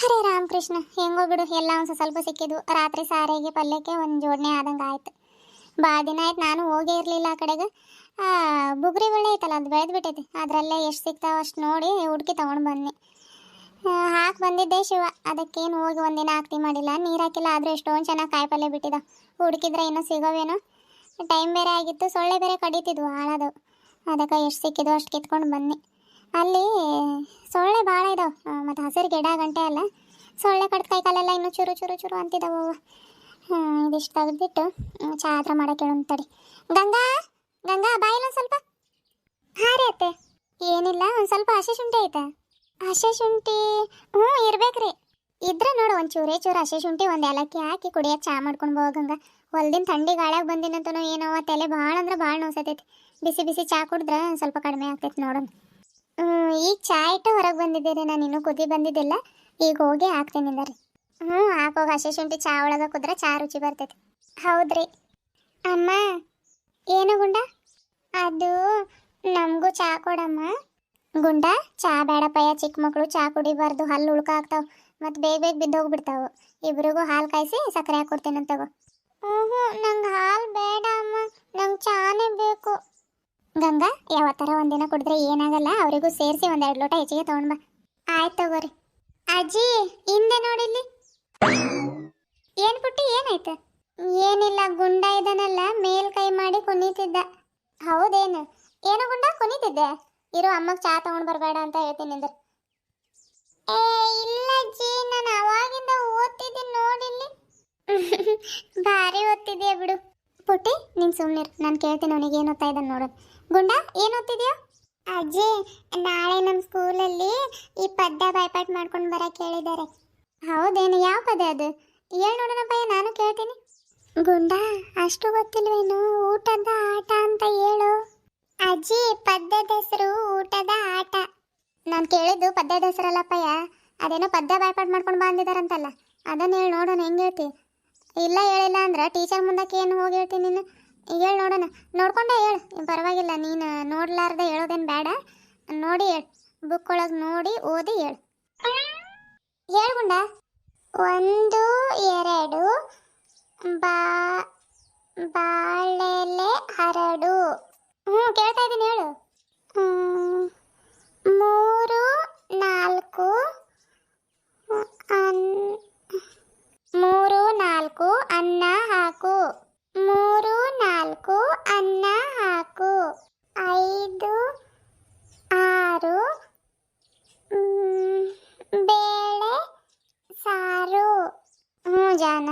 ಹರೇ ರಾಮಕೃಷ್ಣ, ಹೆಂಗೋ ಬಿಡು, ಎಲ್ಲ ಒಂದು ಸ್ವಲ್ಪ ಸಿಕ್ಕಿದ್ವು. ರಾತ್ರಿ ಸಾರಿಗೆ ಪಲ್ಯಕ್ಕೆ ಒಂದು ಜೋಡಣೆ ಆದಂಗೆ ಆಯ್ತು. ಭಾಳ ದಿನ ಆಯ್ತು, ನಾನು ಹೋಗೇ ಇರಲಿಲ್ಲ ಆ ಕಡೆಗೆ. ಬುಗ್ರಿ ಬೆಳೆ ಐತಲ್ಲ, ಅದು ಬೆಳೆದು ಬಿಟ್ಟೈತಿ ಅದರಲ್ಲೇ ಎಷ್ಟು ಸಿಗ್ತಾವ ಅಷ್ಟು ನೋಡಿ ಹುಡುಕಿ ತೊಗೊಂಡು ಬನ್ನಿ ಹಾಕಿ ಬಂದಿದ್ದೆ ಶಿವ. ಅದಕ್ಕೇನು ಹೋಗಿ ಒಂದಿನ ಹಾಕ್ತಿ ಮಾಡಿಲ್ಲ. ನೀರು ಹಾಕಿಲ್ಲ, ಆದರೂ ಎಷ್ಟೊಂದು ಚೆನ್ನಾಗಿ ಕಾಯಿಪಲ್ಯ ಬಿಟ್ಟಿದ ಹುಡುಕಿದ್ರೆ ಇನ್ನೂ ಸಿಗೋವೇನೋ? ಟೈಮ್ ಬೇರೆ ಆಗಿತ್ತು, ಸೊಳ್ಳೆ ಬೇರೆ ಕಡಿತಿದ್ವು, ಹಾಳಾದವು. ಅದಕ್ಕೆ ಎಷ್ಟು ಸಿಕ್ಕಿದ್ವು ಅಷ್ಟು ಕಿತ್ಕೊಂಡು ಬನ್ನಿ ಅಲ್ಲಿ ಸೊಳ್ಳೆ ಭಾಳ ಇದಾವೆ. ಮತ್ತು ಹಸಿರು ಗಿಡ ಗಂಟೆ ಅಲ್ಲ. ಸೊಳ್ಳೆ ಕಡ್ದು ಕೈ ಕಾಲೆಲ್ಲ ಇನ್ನೂ ಚೂರು ಚೂರು ಚೂರು ಅಂತಿದ್ದಾವೆ ಇದಿಷ್ಟು ತೆಗೆದ್ಬಿಟ್ಟು ಚಾ ಹತ್ರ ಮಾಡೋಕೆ ಹೇಳೋಣ ತಡಿ. ಗಂಗಾ ಗಂಗಾ, ಬಾಯಿಲ್ಲ ಸ್ವಲ್ಪ. ಹಾಂ ರೀ ಅತ್ತೆ. ಏನಿಲ್ಲ, ಒಂದು ಸ್ವಲ್ಪ ಹಸಿ ಶುಂಠಿ ಐತೆ. ಹಸಿ ಶುಂಠಿ, ಹ್ಞೂ ಇರ್ಬೇಕ್ರಿ ಇದ್ರೆ ನೋಡು, ಒಂದು ಚೂರೇ ಚೂರು ಹಸಿ ಶುಂಠಿ, ಒಂದು ಏಲಕ್ಕಿ ಹಾಕಿ ಕುಡಿಯೋಕೆ ಚಾ ಮಾಡ್ಕೊಂಡು ಹೋಗಂಗ ಹೊಲ್ದಿನ ಥಂಡಿ ಗಾಳ್ಯಾಗ ಬಂದಿನಂತನೋ ಏನೋ ತಲೆ ಭಾಳ ಅಂದ್ರೆ ಭಾಳ ನೋಸತೈತಿ ಬಿಸಿ ಬಿಸಿ ಚಾ ಕುಡಿದ್ರೆ ಸ್ವಲ್ಪ ಕಡಿಮೆ ಆಗ್ತೈತಿ ನೋಡೋಣ. ಈಗ ಚಾ ಇಟ್ಟು ಹೊರಗೆ ಬಂದಿದ್ದೀರಿ ನಾನು ಇನ್ನೂ ಕುದಿ ಬಂದಿದ್ದಿಲ್ಲ. ಈಗ ಹೋಗಿ ಹಾಕ್ತೀನಿ ರೀ. ಹ್ಞೂ ಹಾಕೋಗಿ ಹಸಿ ಶುಂಠಿ ಚಾ ಒಳಗೆ ಕುದ್ರೆ ಚಾ ರುಚಿ ಬರ್ತೈತಿ. ಹೌದ್ರಿ. ಅಮ್ಮ, ಏನು ಗುಂಡ? ಅದು ನಮಗೂ ಚಾ ಕೊಡಮ್ಮ. ಗುಂಡ, ಚಾ ಬೇಡಪ್ಪಯ್ಯ, ಚಿಕ್ಕ ಮಕ್ಕಳು ಚಾ ಕುಡಿಬಾರ್ದು ಹಲ್ಲು ಉಳ್ಕ ಆಗ್ತಾವ ಮತ್ತು ಬೇಗ ಬೇಗ ಬಿದ್ದೋಗ್ಬಿಡ್ತಾವು ಇಬ್ರಿಗೂ ಹಾಲು ಕಾಯಿಸಿ ಸಕ್ಕರೆ ಹಾಕೊಡ್ತೀನಿ ತಗೋ. ಹ್ಞೂ ನಂಗೆ ಹಾಲು ಬೇಡ ಅಮ್ಮ ನಂಗೆ ಚಾನೇ ಬೇಕು. ಗಂಗಾ ಯಾವ ಥರ ಒಂದಿನ ಕುಡಿದ್ರೆ ಏನಾಗಲ್ಲ, ಅವರಿಗೂ ಸೇರಿಸಿ ಒಂದೆರಡು ಲೋಟ ಹೆಚ್ಚಿಗೆ ತಗೊಂಡ್ ಬಾ. ಆಯ್ತು ತಗೋರಿ. ಅಜ್ಜಿ, ಹಿಂದೆ ನೋಡಿಲ್ಲಿ. ಏನ್ ಪುಟ್ಟಿ, ಏನಾಯ್ತು? ಏನಿಲ್ಲ, ಗುಂಡ ಇದನ್ನೆಲ್ಲ ಮೇಲ್ ಕೈ ಮಾಡಿ ಕುಣಿತಿದ್ದ. ಹೌದೇನು? ಏನು ಗುಂಡ, ಕುಣಿತಿದ್ದೆ. ಇರೋ, ಅಮ್ಮಗ್ ಚಾ ತಗೊಂಡ್ ಬರಬೇಡ ಅಂತ ಹೇಳ್ತೀನಿ ಅಂದ್ರೆ ಏ, ಇಲ್ಲ ಅಜ್ಜಿ, ನಾನು ಅವಾಗಿಂದ ಓದ್ತಿದ್ದೀನಿ ನೋಡಿಲ್ಲಿ. ಭಾರಿ ಓದ್ತಿದ್ಯಾ ಬಿಡು. ಪುಟ್ಟಿ, ನೀನ್ ಸುಮ್ಮನಿರು ನಾನು ಕೇಳ್ತೀನಿ ಅವನಿಗೆ ಏನು ಓದ್ತಾ ನೋಡೋದು ಗುಂಡ ಏನು ಓದ್ತಿದ್ಯಾ? ಅಜ್ಜಿ ನಾಳೆ ನಮ್ಮ ಸ್ಕೂಲಲ್ಲಿ ಈ ಪದ್ಯ ಬಾಯ್ಪಾಟ್ ಮಾಡ್ಕೊಂಡು ಬರಕ್ಕೆ ಹೇಳಿದ್ದಾರೆ. ಹೌದೇನು? ಯಾವ ಪದ ಅದು? ಹೇಳಿ ನೋಡೋಣಪ್ಪ ನಾನು ಕೇಳ್ತೀನಿ. ಗುಂಡ ಅಷ್ಟು ಗೊತ್ತಿಲ್ವೇನು? ಊಟದ ಆಟ ಅಂತ ಹೇಳು. ಅಜ್ಜಿ ಪದ್ಯದ ಹೆಸರು ಊಟದ ಆಟ. ನಾನು ಕೇಳಿದ್ದು ಪದ್ಯದ ಹೆಸರಲ್ಲಪ್ಪಯ್ಯ ಅದೇನೋ ಪದ್ಯ ಬಾಯ್ಪಾಟ್ ಮಾಡ್ಕೊಂಡು ಬಂದಿದಾರಂತಲ್ಲ ಅದನ್ನ ಹೇಳಿ ನೋಡೋಣ ಹೆಂಗೆ ಹೇಳ್ತಿ? ಇಲ್ಲ ಹೇಳಿಲ್ಲ ಅಂದ್ರೆ ಟೀಚರ್ ಮುಂದಕ್ಕೆ ಏನು ಹೋಗಿ ಹೇಳ್ತೀನಿ ನೀನು? ಹೇಳಿ ನೋಡೋಣ. ನೋಡ್ಕೊಂಡೆ ಹೇಳು. ಪರವಾಗಿಲ್ಲ, ನೀನು ನೋಡ್ಲಾರ್ದೆ ಹೇಳೋದೇನು ಬೇಡ. ನೋಡಿ ಹೇಳು. ಬುಕ್ ಒಳಗೆ ನೋಡಿ, ಓದಿ ಹೇಳು. ಹೇಳ್ಗುಂಡ ಒಂದು, ಎರಡು, ಬಾ, ಬಾಳೆಲೆ, ಹರಡು. ಹ್ಞೂ, ಕೇಳ್ತಾ ಇದ್ದೀನಿ, ಹೇಳು. ಮೂರು, ನಾಲ್ಕು ಮೂರು, ನಾಲ್ಕು, ಅನ್ನ ಹಾಕು ಮೂರು ನಾಲ್ಕು ಅನ್ನ ಹಾಕು ಐದು ಆರು ಮ್, ಬೇಳೆ ಸಾರು ಹ್ಞೂ ಜಾನ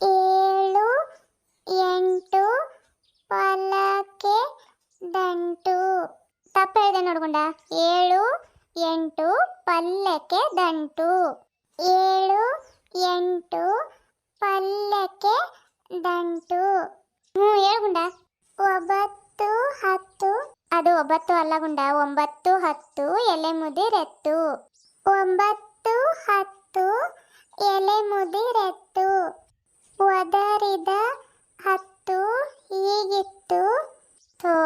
ಏಳು ಎಂಟು ಪಲಕ್ಕೆ ದಂಟು ತಪ್ಪು ಹೇಳಿದೆ ನೋಡ್ಕೊಂಡ ಏಳು ಎಂಟು ದಂಟು ಏಳು ಎಂಟು ಪಲ್ಲಕ್ಕೆ ದಂಟು. ಹ್ಞೂ ಹೇಳು ಗುಂಡ. ಒಂಬತ್ತು ಹತ್ತು. ಅದು ಒಂಬತ್ತು ಅಲ್ಲ ಗುಂಡ. ಒಂಬತ್ತು ಹತ್ತು ಎಲೆ ಮುದಿರೆತ್ತು ಒಂಬತ್ತು ಹತ್ತು ಎಲೆ ಮುದಿರೆತ್ತು ಒದರಿದ ಹತ್ತು ಹೀಗಿತ್ತು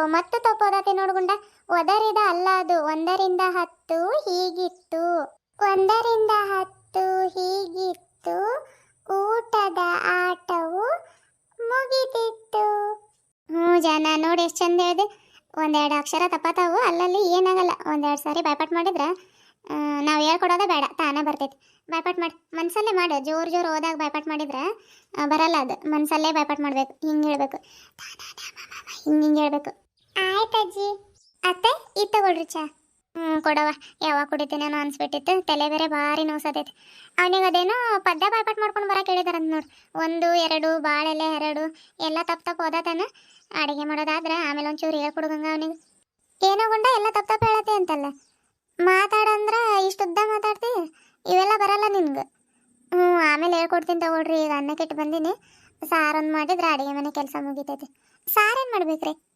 ಮತ್ತೆ ತಪ್ಪೋದತಿ ನೋಡ್ಗುಂಡ ಒದರಿದ ಅಲ್ಲ ಅದು. ಒಂದರಿಂದ ಹತ್ತು ಹೀಗಿತ್ತು ಒಂದರಿಂದ ಹತ್ತು ಹೀಗಿತ್ತು. ಊಟದ ಆಟವು ಮುಗಿದಿತ್ತು. ಹ್ಞೂ ಜನ ನೋಡಿ ಎಷ್ಟು ಚಂದ ಹೇಳಿದೆ. ಒಂದೆರಡು ಅಕ್ಷರ ತಪ್ಪತ್ತಾವು ಅಲ್ಲಲ್ಲಿ ಏನಾಗಲ್ಲ. ಒಂದೆರಡು ಸಾರಿ ಬಾಯ್ಪಾಟ್ ಮಾಡಿದ್ರೆ ನಾವು ಹೇಳ್ಕೊಡೋದೇ ಬೇಡ, ತಾನೇ ಬರ್ತೈತಿ. ಬಾಯ್ಪಾಟ್ ಮಾಡಿ, ಮನಸಲ್ಲೇ ಮಾಡು. ಜೋರು ಜೋರು ಹೋದಾಗ ಬಾಯ್ಪಾಟ್ ಮಾಡಿದ್ರೆ ಬರಲ್ಲ ಅದು. ಮನಸಲ್ಲೇ ಬಾಯ್ಪಾಟ್ ಮಾಡಬೇಕು. ಹಿಂಗೆ ಹೇಳಬೇಕು. ಹಿಂಗೆ ಹಿಂಗೆ ಹೇಳಬೇಕು. ಆಯ್ತು ಅಜ್ಜಿ ಅತ್ತೆ, ಇದು ತಗೊಳ್ರಿ ಚಾ. ಹ್ಞೂ ಕೊಡವ ಯಾವಾಗ ಕುಡಿತೀನೇನೋ ಅನ್ಸ್ಬಿಟ್ಟಿತ್ತು. ತಲೆ ಬೇರೆ ಭಾರಿ ನೋಸತೈತಿ ಅವನಿಗೆ ಅದೇನೋ ಪದ್ಯ ಬಾಯ್ಪಾಟ್ ಮಾಡ್ಕೊಂಡು ಬರಕ್ಕೆ ಹೇಳಿದಾರಂತ ನೋಡು. ಒಂದು, ಎರಡು, ಬಾಳೆಲೆ ಎರಡು, ಎಲ್ಲ ತಪ್ಪು ತಪ್ಪು ಓದತಾನ. ಅಡುಗೆ ಮಾಡೋದಾದ್ರೆ ಆಮೇಲೆ ಒಂಚೂರು ಹೇಳ್ಕೊಡ್ಗಂಗ ಅವನಿಗೆ. ಏನೋ ಗುಂಡ ಎಲ್ಲ ತಪ್ಪು ತಪ್ಪು ಹೇಳತ್ತೆ ಅಂತಲ್ಲ. ಮಾತಾಡಂದ್ರ ಇಷ್ಟುದ್ದ ಮಾತಾಡ್ತಿ? ಇವೆಲ್ಲ ಬರಲ್ಲ ನಿನ್ಗೆ. ಹ್ಞೂ ಆಮೇಲೆ ಹೇಳ್ಕೊಡ್ತೀನಿ ತಗೊಳ್ರಿ. ಈಗ ಅನ್ನ ಕೆಟ್ಟು ಬಂದೀನಿ. ಸಾರೊಂದು ಮಾಡಿದ್ರೆ ಅಡುಗೆ ಮನೆ ಕೆಲಸ ಮುಗಿತೈತಿ. ಸಾರೇನು ಮಾಡ್ಬೇಕ್ರಿ?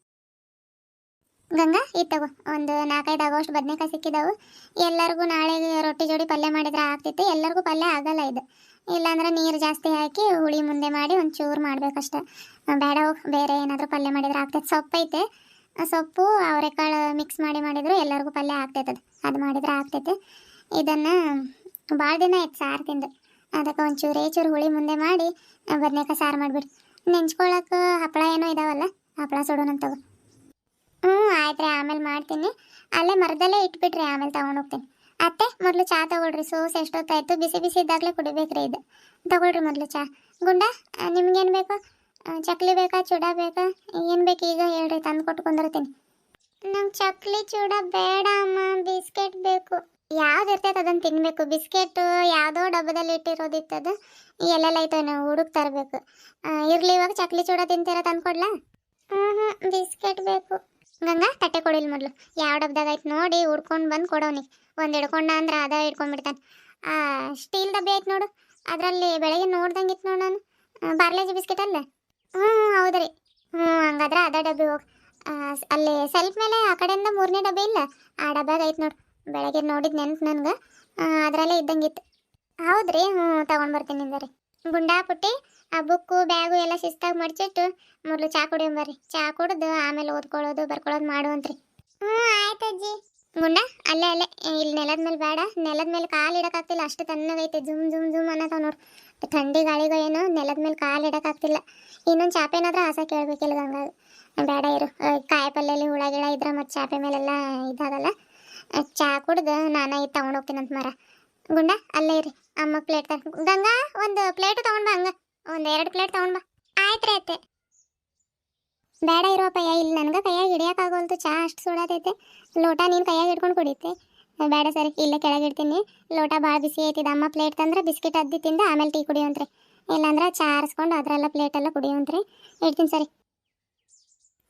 ಗಂಗಾ ಇದು ತಗೋ. ಒಂದು ನಾಲ್ಕೈದು ಆಗೋಷ್ಟು ಬದನೆಕಾಯಿ ಸಿಕ್ಕಿದಾವು. ಎಲ್ಲರಿಗೂ ನಾಳೆಗೆ ರೊಟ್ಟಿ ಜೋಡಿ ಪಲ್ಯ ಮಾಡಿದ್ರೆ ಆಗ್ತಿತ್ತು. ಎಲ್ಲರಿಗೂ ಪಲ್ಯ ಆಗಲ್ಲ ಇದು. ಇಲ್ಲಾಂದ್ರೆ ನೀರು ಜಾಸ್ತಿ ಹಾಕಿ ಹುಳಿ ಮುಂದೆ ಮಾಡಿ ಒಂದು ಚೂರು ಮಾಡಬೇಕಷ್ಟೆ. ಬೇಡ ಬೇರೆ ಏನಾದರೂ ಪಲ್ಯ ಮಾಡಿದ್ರೆ ಆಗ್ತೈತೆ. ಸೊಪ್ಪು ಐತೆ. ಸೊಪ್ಪು ಅವರೆಕಾಳು ಮಿಕ್ಸ್ ಮಾಡಿ ಮಾಡಿದ್ರು ಎಲ್ಲರಿಗೂ ಪಲ್ಯ ಆಗ್ತೈತೆ ಅದು. ಅದು ಮಾಡಿದ್ರೆ ಆಗ್ತೈತೆ. ಇದನ್ನು ಭಾಳ ದಿನ ಆಯ್ತು ಸಾರು ತಿಂದು. ಅದಕ್ಕೆ ಒಂಚೂರು ಚೂರು ಹುಳಿ ಮುಂದೆ ಮಾಡಿ ಬದನೇಕಾಯಿ ಸಾರು ಮಾಡಿಬಿಡಿ. ನೆಂಚ್ಕೊಳ್ಳೋಕೆ ಹಪ್ಪಳ ಏನೋ ಇದಾವಲ್ಲ? ಹಪ್ಪಳ ಸುಡೋಣಂತವು ಹ್ಞೂ ಆಯ್ತು ರೀ ಆಮೇಲೆ ಮಾಡ್ತೀನಿ. ಅಲ್ಲೇ ಮರದಲ್ಲೇ ಇಟ್ಬಿಟ್ರಿ, ಆಮೇಲೆ ಹೋಗ್ತೀನಿ ಅತ್ತೆ, ಮೊದಲು ಚಾ ತಗೊಳ್ರಿ, ಸೋಸ್ ಎಷ್ಟೊತ್ತಾಯ್ತು? ಬಿಸಿ ಬಿಸಿ ಇದ್ದಾಗಲೇ ಕುಡಿಬೇಕ್ರಿ ಇದು. ತಗೊಳ್ರಿ ಮೊದಲು ಚಾ. ಗುಂಡ ನಿಮ್ಗೇನು ಬೇಕು? ಚಕ್ಲಿ ಬೇಕಾ, ಚೂಡ ಬೇಕಾ? ಏನು ಬೇಕು ಈಗ ಹೇಳ್ರಿ, ತಂದು ಕೊಟ್ಟು ಕುಂದಿರ್ತೀನಿ. ನಂಗೆ ಚಕ್ಲಿ, ಚೂಡ ಬೇಡ ಅಮ್ಮ, ಬಿಸ್ಕೆಟ್ ಬೇಕು. ಯಾವ್ದು ಇರ್ತೈತೆ ಅದನ್ನು ತಿನ್ನಬೇಕು ಬಿಸ್ಕೆಟ್ ಯಾವುದೋ ಡಬ್ಬದಲ್ಲಿ ಇಟ್ಟಿರೋದಿತ್ತದು. ಎಲ್ಲೆಲ್ಲ ಐತೆ ನಾವು ಹುಡುಕ್ ತರಬೇಕು. ಇರಲಿ ಇವಾಗ, ಚಕ್ಲಿ, ಚೂಡ ತಿಂತೀರ ತಂದು ಕೊಡ್ಲಾ ಹ್ಞೂ ಹ್ಞೂ ಬಿಸ್ಕೆಟ್ ಬೇಕು. ಗಂಗಾ, ತಟ್ಟೆ ಕೊಡಿಲ್ ಮೊದಲು. ಯಾವ ಡಬ್ಬದಾಗ ಐತೆ ನೋಡಿ ಹುಡ್ಕೊಂಡು ಬಂದು ಕೊಡೋನಿಗೆ ಒಂದು ಹಿಡ್ಕೊಂಡ ಅಂದ್ರೆ ಅದ ಹಿಡ್ಕೊಂಡ್ಬಿಡ್ತಾನೆ ಆ, ಸ್ಟೀಲ್ ಡಬ್ಬಿ ಐತೆ ನೋಡು. ಅದರಲ್ಲಿ ಬೆಳಗ್ಗೆ ನೋಡ್ದಂಗಿತ್ತು ನೋಡು ನಾನು. ಬಾರ್ಲೇಜಿ ಬಿಸ್ಕೆಟ್ ಅಲ್ಲ? ಹ್ಞೂ ಹೌದ್ರಿ ಹ್ಞೂ ಹಂಗಾದ್ರೆ ಅದ ಡಬ್ಬಿ ಹೋಗಿ. ಅಲ್ಲಿ ಸೆಲ್ಫ್ ಮೇಲೆ ಆ ಕಡೆಯಿಂದ ಮೂರನೇ ಡಬ್ಬಿ ಇಲ್ಲ? ಆ ಡಬ್ಬಾಗ ಐತೆ ನೋಡು. ಬೆಳಗ್ಗೆ ನೋಡಿದ ನೆನ್ಪು ನನಗೆ. ಅದರಲ್ಲೇ ಇದ್ದಂಗಿತ್ತು ಹೌದ್ರಿ ಹ್ಞೂ ತಗೊಂಡ್ ಬರ್ತೀನಿ ನಿಂದರಿ ಗುಂಡಾ ಪುಟ್ಟಿ ಆ ಬುಕ್ಕು, ಬ್ಯಾಗು ಎಲ್ಲ ಶಿಸ್ತಾಗಿ ಮಡ್ಚಿಟ್ಟು ಮೊದಲು ಚಾ ಕುಡಿಯಂಬರಿ ಚಾ ಕುಡ್ದು ಆಮೇಲೆ ಓದ್ಕೊಳ್ಳೋದು, ಬರ್ಕೊಳ್ಳೋದು ಮಾಡುವಂತ್ರಿ. ಹ್ಞೂ, ಆಯ್ತು ಅಜ್ಜಿ. ಗುಂಡ, ಅಲ್ಲೇ ಅಲ್ಲೇ. ಇಲ್ಲಿ ನೆಲದ ಮೇಲೆ ಬೇಡ ನೆಲದ ಮೇಲೆ ಕಾಲು ಇಡೋಕ್ಕಾಗ್ತಿಲ್ಲ. ಅಷ್ಟು ತಣ್ಣಗೈತೆ ಜುಮ್ ಜುಮ್ ಜುಮ್ ಅನ್ನತಾವ ನೋಡು. ಥಂಡಿ ಗಾಳಿಗೂ ಏನೋ ನೆಲದ ಮೇಲೆ ಕಾಲು ಇಡೋಕ್ಕಾಗ್ತಿಲ್ಲ. ಇನ್ನೊಂದು ಚಾಪೆ ಏನಾದ್ರೂ ಆಸೆ ಕೇಳಬೇಕಿಲ್ಲ ಗಂಗ ಬೇಡ ಇರು. ಕಾಯಿ ಪಲ್ಯಲ್ಲಿ ಹುಳ, ಗಿಳ ಇದ್ರೆ ಮತ್ತು ಚಾಪೆ ಮೇಲೆಲ್ಲ ಇದಾಗಲ್ಲ. ಚಾ ಕುಡ್ದು ನಾನು ಇದು ತಗೊಂಡು ಹೋಗ್ತೀನಂತ ಮರ. ಗುಂಡ, ಅಲ್ಲೇ ಇರಿ ಅಮ್ಮ ಪ್ಲೇಟ್ ಗಂಗಾ, ಒಂದು ಪ್ಲೇಟ್ ತೊಗೊಂಡು ಬಾ ಹಂಗ. ಒಂದು ಎರಡು ಪ್ಲೇಟ್ ತಗೊಂಡ್ ಬಾ. ಆಯ್ತು ರೀ ಅತ್ತೆ ಬೇಡ ಇರೋಪಯ್ಯ ಇಲ್ಲಿ ನನಗೆ ಕೈಯಾಗ ಹಿಡಿಯೋಕ್ಕಾಗೋಲ್ತು. ಚಾ ಅಷ್ಟು ಸುಡತೈತೆ. ಲೋಟ ನೀನು ಕೈಯಾಗ ಹಿಡ್ಕೊಂಡು ಕುಡಿತೆ. ಬೇಡ ಸರಿ, ಇಲ್ಲೇ ಕೆಳಗೆ ಇಡ್ತೀನಿ. ಲೋಟ ಭಾಳ ಬಿಸಿ ಐತಿದ ಅಮ್ಮ ಪ್ಲೇಟ್ ತಂದ್ರೆ ಬಿಸ್ಕಿಟ್ ಅದ್ದಿ ತಿಂದು ಆಮೇಲೆ ಟೀ ಕುಡಿಯೋಂತ್ರಿ. ಇಲ್ಲಾಂದ್ರೆ ಚಾ ಆರಿಸ್ಕೊಂಡು ಅದರೆಲ್ಲ ಪ್ಲೇಟೆಲ್ಲ ಕುಡಿಯೋಂತ್ರಿ. ಇಡ್ತೀನಿ ಸರಿ.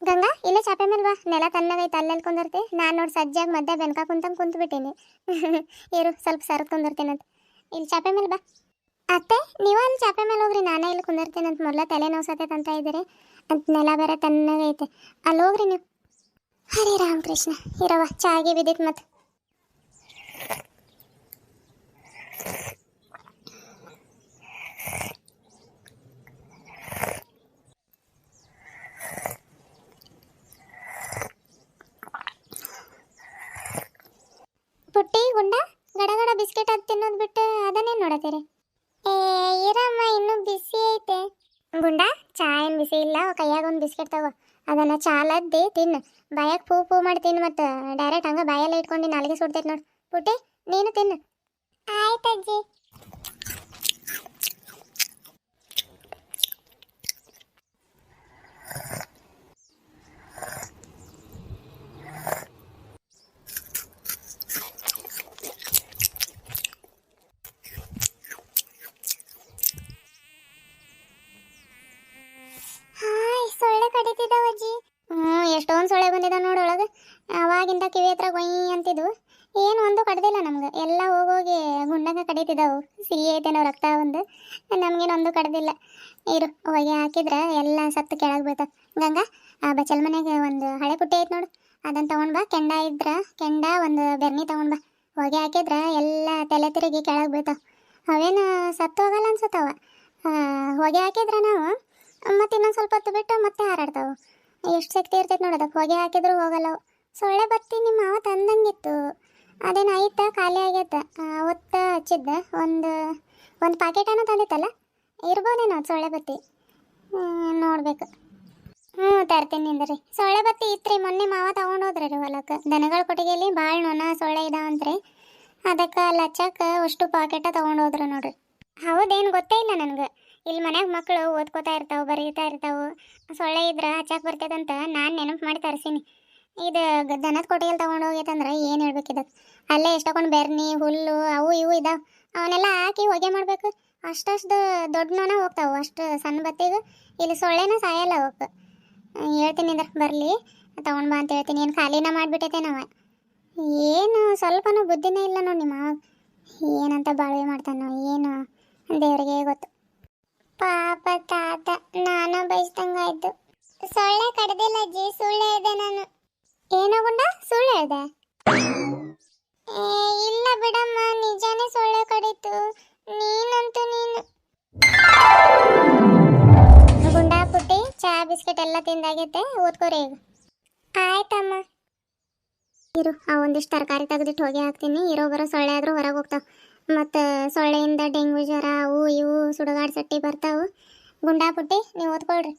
ಗಂಗಾ, ಇಲ್ಲೇ ಚಾಪೆ ಮೇಲೆ ಬಾ. ನೆಲ ತಣ್ಣಗೈತೆ ಅಲ್ಲೆಲ್ಲಿ ಕುಂದಿರ್ತಿ. ನಾನು ನೋಡಿ ಸಜ್ಜಾಗಿ ಮಧ್ಯ ಬೆನ್ಕ ಕುಂತಂಗೆ ಕುಂತು ಬಿಟ್ಟೀನಿ ಇರು, ಸ್ವಲ್ಪ ಸರದ್ ಕುಂದಿರ್ತೀನಿ ಅಂತ ಇಲ್ಲಿ ಚಾಪೆ ಮೇಲೆ ಬಾ. ಅತ್ತೆ, ನೀವು ಅಲ್ಲಿ ಚಾಪೆ ಮೇಲೆ ಹೋಗ್ರಿ. ನಾನೇ ಇಲ್ಲಿ ಕುಂದಿರ್ತೇನೆ ಅಂತ ಮೊದಲ ತಲೆ ನೋಸತೈತೆ ಅಂತ ಇದ್ದೀರಿ. ಅಂತ ನೆಲ ಬೇರೆ ಐತೆ ಅಲ್ಲಿ ಹೋಗ್ರಿ ನೀವು. ಹರೇ ರಾಮಕೃಷ್ಣ. ಇರವ ಚಾಗೆ ಬಿದ್ದಿತ್ತು ಮತ್ತೆ ಪುಟ್ಟಿ ಗುಂಡ ಗಡಗಡ ಬಿಸ್ಕೆಟ್ ಅದು ತಿನ್ನೋದು ಬಿಟ್ಟು ಅದನ್ನೇ ನೋಡತ್ತೀರಿ ಏ ಇರಮ್ಮ ಇನ್ನೂ ಬಿಸಿ ಐತೆ ಗುಂಡ ಚಾ ಏನು ಬಿಸಿ ಇಲ್ಲ ತಗೋ. ಅದನ್ನ ಚಾಲದ್ದಿ ತಿನ್ನು. ಬಾಯಾಗ ಪೂ ಪೂ ಮಾಡ್ತೀನಿ ಮತ್ತು. ಡೈರೆಕ್ಟ್ ಹಂಗೆ ಬಾಯಲ್ಲೇ ಇಟ್ಕೊಂಡು ನಾಲಿಗೆ ಸುಡ್ತೈತೆ ನೋಡು. ಪುಟ್ಟಿ, ನೀನು ತಿನ್ನು. ಆಯ್ತಜ್ಜಿ ಹಾಯ್ ಸೊಳ್ಳೆ ಕಡಿತಿದ್ದಾವ ಅಜ್ಜಿ ಹ್ಞೂ ಎಷ್ಟೊಂದು ಸೊಳ್ಳೆ ಬಂದಿದ್ದಾವೆ ನೋಡಿ ಒಳಗೆ ಅವಾಗಿಂದ ಕಿವಿ ಹತ್ರ ಗೊಯ್ ಅಂತಿದ್ವು. ಏನು ಒಂದು ಕಡ್ದಿಲ್ಲ ನಮ್ಗೆ. ಎಲ್ಲ ಹೋಗೋಗಿ ಗುಂಡಂಗ ಕಡಿತಿದ್ದಾವು. ಸಿಹಿ ಐತೇನೋ ರಕ್ತ ಒಂದು. ನಮ್ಗೇನೊಂದು ಕಡ್ದಿಲ್ಲ. ಇರು, ಹೊಗೆ ಹಾಕಿದ್ರೆ ಎಲ್ಲ ಸತ್ತು ಕೆಳಗೆ ಬೀಳ್ತಾವ ಗಂಗಾ, ಆ ಬಚಲ್ ಮನೆಗೆ ಒಂದು ಹಳೆ ಪುಟ್ಟಿ ಐತೆ ನೋಡು. ಅದನ್ನ ತೊಗೊಂಡು ಬಾ. ಕೆಂಡ ಇದ್ರೆ, ಕೆಂಡ ಒಂದು ಬೆರ್ನಿ ತೊಗೊಂಡು ಬಾ. ಹೊಗೆ ಹಾಕಿದ್ರೆ ಎಲ್ಲ ತಲೆ ತಿರುಗಿ ಕೆಳಗೆ ಬೀಳ್ತಾವ. ಅವೇನು ಸತ್ತು ಹೋಗಲ್ಲ ಅನ್ಸತ್ತವ. ಹೊಗೆ ಹಾಕಿದ್ರೆ ನಾವು ಮತ್ತೆ ಇನ್ನೊಂದು ಸ್ವಲ್ಪ ಹೊತ್ತು ಬಿಟ್ಟು ಮತ್ತೆ ಹಾರಾಡ್ತಾವು. ಎಷ್ಟು ಶಕ್ತಿ ಇರ್ತೈತೆ ನೋಡೋದು ಹೊಗೆ ಹಾಕಿದ್ರು ಹೋಗಲ್ಲ. ಸೊಳ್ಳೆ ಬತ್ತಿ ನಿಮ್ಮ ಮಾವ ತಂದಂಗಿತ್ತು. ಅದೇನು ಐತ ಖಾಲಿ ಆಗೈತೆ ಅವತ್ತ ಹಚ್ಚಿದ್ದ, ಒಂದು ಒಂದು ಪಾಕೆಟನ್ನು ತಂದಿತ್ತಲ್ಲ? ಇರ್ಬೋದೇನೋ ಸೊಳ್ಳೆ ಬತ್ತಿ. ನೋಡಬೇಕು. ಹ್ಞೂ ತರ್ತೀನಿ ನಿಂದ್ರಿ. ಸೊಳ್ಳೆ ಬತ್ತಿ ಇತ್ರಿ, ಮೊನ್ನೆ ಮಾವ ತಗೊಂಡೋದ್ರಿ ರೀ ಹೊಲಕ್ಕೆ. ದನಗಳ ಕೊಟ್ಟಿಗೆಯಲ್ಲಿ ಭಾಳ ನೊಣ ಸೊಳ್ಳೆ ಇದಾವಂತ್ರಿ. ಅದಕ್ಕೆ ಲಚ್ಚಕ್ಕೆ ಅಷ್ಟು ಪಾಕೆಟ ತಗೊಂಡೋದ್ರು ನೋಡ್ರಿ. ಹೌದೇನು ಗೊತ್ತೇ ಇಲ್ಲ ನನಗೆ. ಇಲ್ಲಿ ಮನ್ಯಾಗ ಮಕ್ಕಳು ಓದ್ಕೋತಾ ಇರ್ತಾವೆ, ಬರೀತಾ ಇರ್ತಾವೆ. ಸೊಳ್ಳೆ ಇದ್ರೆ ಹಚ್ಚಾಕ್ ಬರ್ತೈತಂತ ನಾನು ನೆನಪು ಮಾಡಿ ತರಿಸೀನಿ. ಇದು ದನದ ಕೊಟ್ಟಿಗೆಲ್ ತಗೊಂಡು ಹೋಗೈತಂದ್ರೆ ಏನು ಹೇಳ್ಬೇಕಿದಕ್ಕೆ ಅಲ್ಲೇ ಎಷ್ಟೊಂದು ಬೆರ್ನಿ, ಹುಲ್ಲು ಅವು ಇವು ಇದಾವೆ. ಅವನ್ನೆಲ್ಲ ಹಾಕಿ ಹೊಗೆ ಮಾಡಬೇಕು. ಅಷ್ಟಷ್ಟು ದೊಡ್ಡ ನೋನ ಹೋಗ್ತಾವೆ, ಅಷ್ಟು ಸಣ್ಣ ಬತ್ತಿಗೆ. ಇಲ್ಲಿ ಸೊಳ್ಳೆನ ಸಾಯಲ್ಲ ಅವಕ್ಕೆ ಹೇಳ್ತೀನಿ ಅಂದ್ರೆ ಬರಲಿ. ತೊಗೊಂಡು ಬಾ ಅಂತ ಹೇಳ್ತೀನಿ. ಏನು ಖಾಲಿನ ಮಾಡಿಬಿಟ್ಟೈತೆ ನಾವು ಏನು, ಸ್ವಲ್ಪನೂ ಬುದ್ಧಿನೇ ಇಲ್ಲ ನೋಡಿ ನಿಮ್ಮ ಏನಂತ ಬಾಳ್ವೆ ಮಾಡ್ತಾನೋ ಏನು ದೇವರಿಗೆ ಗೊತ್ತು. ಪಾಪ ತಾತ ನಾನು ಬಯಸ್ದಂಗಾಯ್ತು. ಸೊಳ್ಳೆ ಕಡ್ದಿಲ್ಲ ಅಜ್ಜಿ ಸುಳ್ಳು ಇದೆ ನಾನು. ಏನೋ ಗುಂಡ? ಸುಳ್ಳು ಏ, ಇಲ್ಲ ಬಿಡಮ್ಮ ನಿಜಾನೇ ಸೊಳ್ಳೆ ಕಡಿತು. ನೀನಂತೂ ನೀನು. ಗುಂಡ ಪುಟ್ಟಿ ಚಾ ಬಿಸ್ಕೆಟ್ ಎಲ್ಲ ತಿಂದಾಗೈತೆ ಓದ್ಕೋರಿ ಈಗ. ಆಯ್ತಮ್ಮ. ಇರು ಆ ಒಂದಿಷ್ಟು ತರಕಾರಿ ತೆಗೆದಿಟ್ಟು ಹೋಗಿ ಹಾಕ್ತೀನಿ. ಇರೋ ಬರೋ ಸೊಳ್ಳೆ ಆದರೂ ಹೊರಗೆ ಹೋಗ್ತಾವ. ಮತ್ತು ಸೊಳ್ಳೆಯಿಂದ ಡೆಂಗ್ಯೂ ಜ್ವರ, ಅವು ಇವು ಸುಡುಗಾಡು ಸಟ್ಟಿ ಬರ್ತಾವು. ಗುಂಡಾ ಪುಟ್ಟಿ, ನೀವು ಓದ್ಕೊಳ್ರಿ.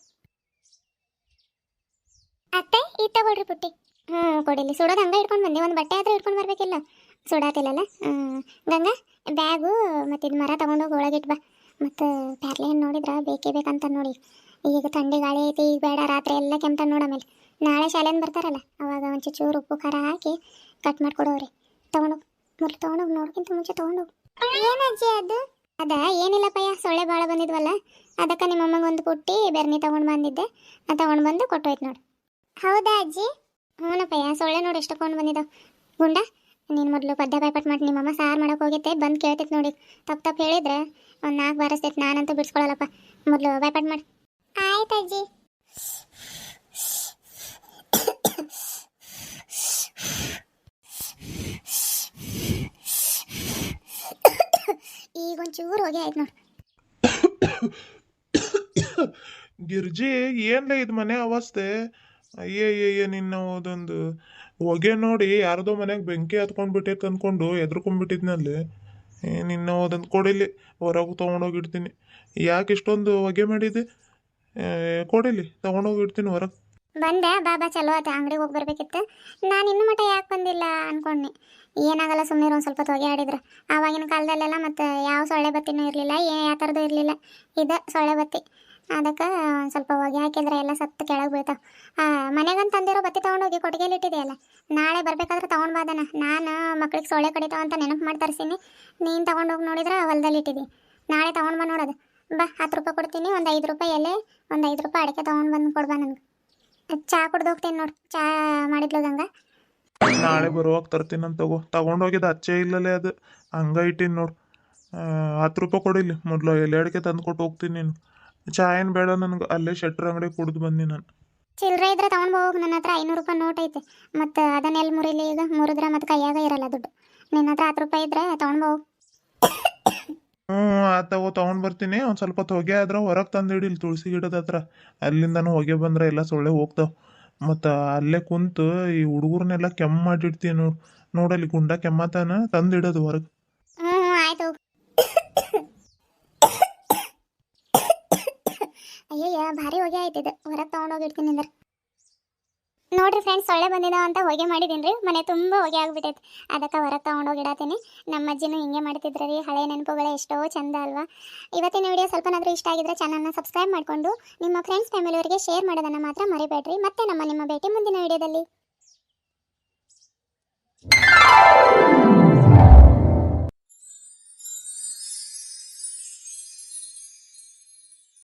ಅತ್ತೆ ಇದು ತಗೊಳ್ರಿ ಪುಟ್ಟಿ. ಹ್ಞೂ ಕೊಡಿಲಿ. ಸುಡೋದು ಹಂಗೆ ಇಟ್ಕೊಂಡು ಬಂದೆ. ಒಂದು ಬಟ್ಟೆ ಆದರೂ ಇಟ್ಕೊಂಡು ಬರಬೇಕಿಲ್ಲ. ಸುಡಾತಿಲ್ಲಲ್ಲ. ಗಂಗಾ, ಬ್ಯಾಗು ಮತ್ತು ಇದು ಮರ ತೊಗೊಂಡೋಗಿ ಒಳಗಿಟ್ ಬಾ. ಮತ್ತು ಪ್ಯಾರ್ಲೆ ಹಣ್ಣು ನೋಡಿದ್ರೆ ಬೇಕೇ ಬೇಕಂತ ನೋಡಿ. ಈಗ ಥಂಡಿ ಗಾಳಿ ಐತಿ, ಈಗ ಬೇಡ, ರಾತ್ರಿ ಎಲ್ಲ ಕೆಮ್ತ ನೋಡ ಆಮೇಲೆ. ನಾಳೆ ಶಾಲೆಯಿಂದ ಬರ್ತಾರಲ್ಲ, ಅವಾಗ ಒಂಚೂರು ಚೂರು ಉಪ್ಪು ಖಾರ ಹಾಕಿ ಕಟ್ ಮಾಡಿಕೊಡೋರಿ ತೊಗೊಂಡೋಗಿ ಮೊದಲು ತೊಗೊಂಡೋಗಿ, ನೋಡ್ಕಿಂತ ಮುಂಚೆ ತೊಗೊಂಡೋಗಿ. ಏನಜ್ಜಿ ಅದು? ಅದ ಏನಿಲ್ಲಪ್ಪಯ್ಯ ಸೊಳ್ಳೆ ಭಾಳ ಬಂದಿದ್ವಲ್ಲ ಅದಕ್ಕೆ ನಿಮ್ಮ ಅಮ್ಮಂಗೆ ಒಂದು ಪುಟ್ಟಿ ಬೆರ್ನಿ ತೊಗೊಂಡು ಬಂದಿದ್ದೆ ಅದು ತಗೊಂಡ್ ಬಂದು ಕೊಟ್ಟೋಯ್ತು ನೋಡು. ಹೌದಾ ಅಜ್ಜಿ? ಹ್ಞೂನಪ್ಪಯ್ಯ ಸೊಳ್ಳೆ ನೋಡಿ ಎಷ್ಟು ಕೊಂಡು ಬಂದಿದ್ದಾವೆ ಗುಂಡ ನೀನು ಮೊದಲು ಪದ್ಯ ಬಾಯ್ಪಟ್ ಮಾಡಿ ನಿಮ್ಮಮ್ಮ ಸಾರು ಮಾಡೋಕೆ ಹೋಗಿದ್ದೆ ಬಂದು ಕೇಳ್ತಿತ್ತು ನೋಡಿ. ತಪ್ಪು ತಪ್ಪು ಹೇಳಿದ್ರೆ ಒಂದು ನಾಲ್ಕು ಬಾರಿಸ್ತೈತೆ ನಾನಂತೂ ಬಿಡ್ಸ್ಕೊಳಲ್ಲಪ್ಪ. ಮೊದಲು ಬೈಪಾಟ್ ಮಾಡಿ. ಆಯ್ತು ಅಜ್ಜಿ. ಈಗ ಒಂಚೂರು ಹೋಗಿ ಆಯ್ತು ನೋಡಿ. ಗಿರ್ಜಿ, ಏನ್ಲೇ ಇದು ಮನೆ ಅವಸ್ಥೆ? ಅಯ್ಯೇ ನಿನ್ನ ಅದೊಂದು ಹೊಗೆ ನೋಡಿ ಯಾರ್ದೋ ಮನೆಗೆ ಬೆಂಕಿ ಹತ್ಕೊಂಡ್ ಬಿಟ್ಟೈತೆ ಅನ್ಕೊಂಡು ಎದ್ರುಕೊಂಡ್ಬಿಟ್ಟಿದ್ನಲ್ಲಿ ಏ, ನಿನ್ನ ಅದೊಂದು ಕೊಡಿಲಿ, ಹೊರಗೆ ತೊಗೊಂಡೋಗಿಡ್ತೀನಿ. ಯಾಕೆ ಇಷ್ಟೊಂದು ಹೊಗೆ ಮಾಡಿದೆ? ಕೊಡಿಲಿ, ತೊಗೊಂಡೋಗಿಡ್ತೀನಿ ಹೊರಗೆ. ಬಂದೆ ಬಾಬಾ ಚಲೋ ಆತ ಅಂಗಡಿಗೆ ಹೋಗಿ ಬರಬೇಕಿತ್ತು. ನಾನು ಇನ್ನು ಮಟ್ಟ ಯಾಕೆ ಬಂದಿಲ್ಲ ಅನ್ಕೊಂಡೆ ಏನಾಗಲ್ಲ ಸುಮ್ಮನೆ ಒಂದು ಸ್ವಲ್ಪ ತೊಗೆ ಆಡಿದ್ರೆ. ಆವಾಗಿನ ಕಾಲದಲ್ಲೆಲ್ಲ ಮತ್ತು ಯಾವ ಸೊಳ್ಳೆ ಬತ್ತಿನೂ ಇರಲಿಲ್ಲ, ಏ ಯಾವ ಥರದ್ದು ಇರಲಿಲ್ಲ. ಇದು ಸೊಳ್ಳೆ ಬತ್ತಿ. ಅದಕ್ಕೆ ಒಂದು ಸ್ವಲ್ಪ ಹೋಗಿ ಹಾಕಿದ್ರೆ ಎಲ್ಲ ಸತ್ತು ಕೆಳಗೆ ಬೀಳ್ತಾವೆ. ಮನೆಗಂತ ತಂದಿರೋ ಬತ್ತಿ ತೊಗೊಂಡೋಗಿ ಕೊಟ್ಟಿಗೆಲಿ ಇಟ್ಟಿದೆಯಲ್ಲ, ನಾಳೆ ಬರಬೇಕಾದ್ರೆ ತೊಗೊಂಡು ಬಾದನ ನಾನು ಮಕ್ಳಿಗೆ ಸೊಳ್ಳೆ ಕಡಿತಾವ ಅಂತ ನೆನಪು ಮಾಡಿ ತರಿಸೀನಿ. ನೀನು ತೊಗೊಂಡೋಗಿ ನೋಡಿದ್ರೆ ಹೊಲದಲ್ಲಿ ಇಟ್ಟಿದ್ದಿ ನಾಳೆ ತೊಗೊಂಡು ಬಂದು ನೋಡೋದು ಬಾ, ಹತ್ತು ರೂಪಾಯಿ ಕೊಡ್ತೀನಿ, ಒಂದು ಐದು ರೂಪಾಯಿ ಎಲೆ, ಒಂದು ಐದು ರೂಪಾಯಿ ಅಡಿಕೆ ತೊಗೊಂಡು ಬಂದು ಕೊಡ್ಬಾ ನನಗೆ. ಚಾ ಕುಡ್ದು ಹೋಗ್ತೀನಿ ನೋಡಿ. ಚಾ ಮಾಡಿದ್ಲು ಹಂಗ ನಾಳೆ ಬರುವಾಗ ಅಂತ ತಗೋ. ತಗೊಂಡೋಗಿದ್ದು ಅಚ್ಚೆ ಇಲ್ಲಲೇ ಅದು. ಹಂಗ ಇಟ್ಟೀನಿ ನೋಡು. ಹತ್ತು ರೂಪಾಯಿ ಕೊಡಿಲ್ಲ ಮೊದಲು ಎಲೆ ಅಡಿಕೆ ತಂದು ಕೊಟ್ಟು ಹೋಗ್ತೀನಿ ನೀನು. ಚಾ ಏನು ಬೇಡ ನನಗೆ. ಅಲ್ಲೇ ಶೆಟ್ರ್ ಅಂಗಡಿ ಕುಡಿದು ಬಂದಿ ನಾನು. ಚಿಲ್ಲರೆ ಇದ್ರೆ ತಗೊಂಡು ಹೋಗಿ. ನನ್ನ ಹತ್ರ ಐನೂರು ರೂಪಾಯಿ ನೋಟ್ ಐತೆ. ಮತ್ತು ಅದನ್ನೆಲ್ಲಿ ಮುರಿಲಿ ಈಗ? ಮುರಿದ್ರೆ ಮತ್ತು ಕೈಯಾಗ ಇರಲ್ಲ ದುಡ್ಡು. ನಿನ್ನ ಹತ್ರ ಹತ್ತು ರೂಪಾಯಿ ಇದ್ರೆ ತಗೊಂಡು ಹೋಗು. ಹ್ಞೂ ಆ ತಗೊಂಡ್ ಬರ್ತೀನಿ. ಒಂದು ಸ್ವಲ್ಪ ಹೊತ್ತು ಹೊಗೆ ಆದ್ರೆ ಹೊರಗೆ ತಂದು ಇಡಿಲಿ ತುಳಸಿ ಗಿಡದ ಹತ್ರ. ಅಲ್ಲಿಂದನೂ ಹೊಗೆ ಬಂದ್ರೆ ಎಲ್ಲ ಸೊಳ್ಳೆ ಹೋಗ್ತಾವೆ. ಮತ್ತು ಅಲ್ಲೇ ಕುಂತು ಈ ಹುಡುಗರ್ನೆಲ್ಲ ಕೆಮ್ಮ ಮಾಡಿಡ್ತೀನಿ ನೋಡು. ನೋಡಲ್ಲಿ ಗುಂಡ ಕೆಮ್ಮತಾನ ತಂದು ಇಡೋದು ಹೊರಗೆ. ಅಯ್ಯಯ್ಯ, ಭಾರಿ ಹೊಗೆ ಆಯ್ತಿದೆ. ಹೊರಗೆ ತೊಗೊಂಡೋಗಿ ಇಡ್ತೀನಿ ಅಂದ್ರೆ. ನೋಡ್ರಿ ಫ್ರೆಂಡ್ಸ್ ಸೊಳ್ಳೆ ಬಂದಿದ ಅಂತ ಹೊಗೆ ಮಾಡಿದೀನಿ ಮನೆ ತುಂಬ ಹೊಗೆ ಆಗ್ಬಿಟ್ಟೈತೆ. ಅದಕ್ಕೆ ಹೊರಗೆ ಹೋಗಿ ಇಡತ್ತೀನಿ ನಮ್ಮ ಅಜ್ಜಿನೂ ಹಿಂಗೆ ಮಾಡ್ತಿದ್ರು ರೀ. ಹಳೆ ನೆನಪುಗಳೇ ಎಷ್ಟೋ ಚಂದ ಅಲ್ವಾ? ಇವತ್ತಿನ ವಿಡಿಯೋ ಸ್ವಲ್ಪನಾದರೂ ಇಷ್ಟ ಆಗಿದ್ರೆ ಚಾನಲ್ನ ಸಬ್ಸ್ಕ್ರೈಬ್ ಮಾಡಿಕೊಂಡು ನಿಮ್ಮ ಫ್ರೆಂಡ್ಸ್ ಫ್ಯಾಮಿಲಿಯವರಿಗೆ ಶೇರ್ ಮಾಡೋದನ್ನು ಮಾತ್ರ ಮರಿಬೇಡ್ರಿ. ಮತ್ತೆ ನಮ್ಮ ನಿಮ್ಮ ಭೇಟಿ ಮುಂದಿನ ವಿಡಿಯೋದಲ್ಲಿ